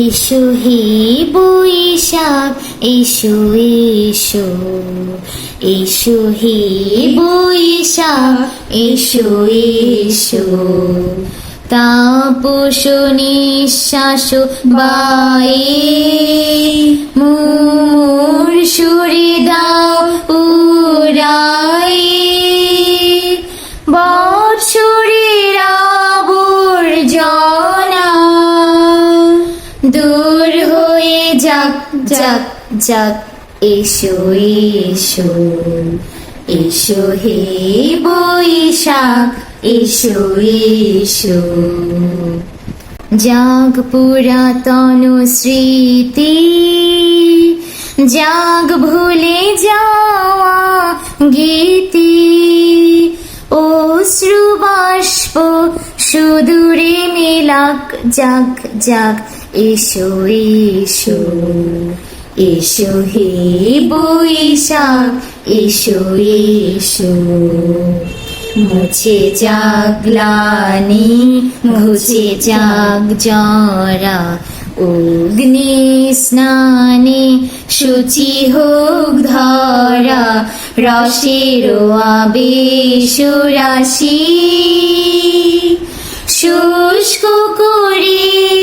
এসো হে বৈশাখ এসো এসো এসো হে বৈশাখ এসো এসো। তাপস নিঃশ্বাস বায়ে মোর যাক যাক যাক, এসো এসো এসো হে বৈশাখ, এসো এসো। জাগ পুরাতন স্মৃতি জাগ ভুলে যাওয়া গীতি অশ্রু বাষ্প সুদূরে মেলাক জাগ জাগ, এসো এসো এসো হে বৈশাখ, এসো এসো। মুছে জাগলানি ঘুচে জাগ জরা, অগ্নি স্নানে শুচি হোক ধরা, রসের আবেশ রাশি। শুষ্ক করে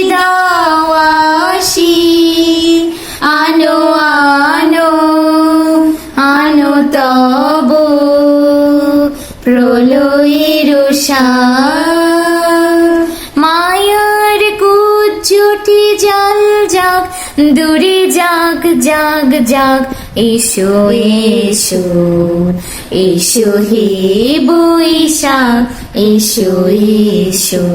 দাওয়াসি আনো আনো আনো তব প্রলয়ের মায়ার কুচুটি জল যাক, দূরে যাক যাক যাক এসো এসো এসো হে বৈশাখ এসো এসো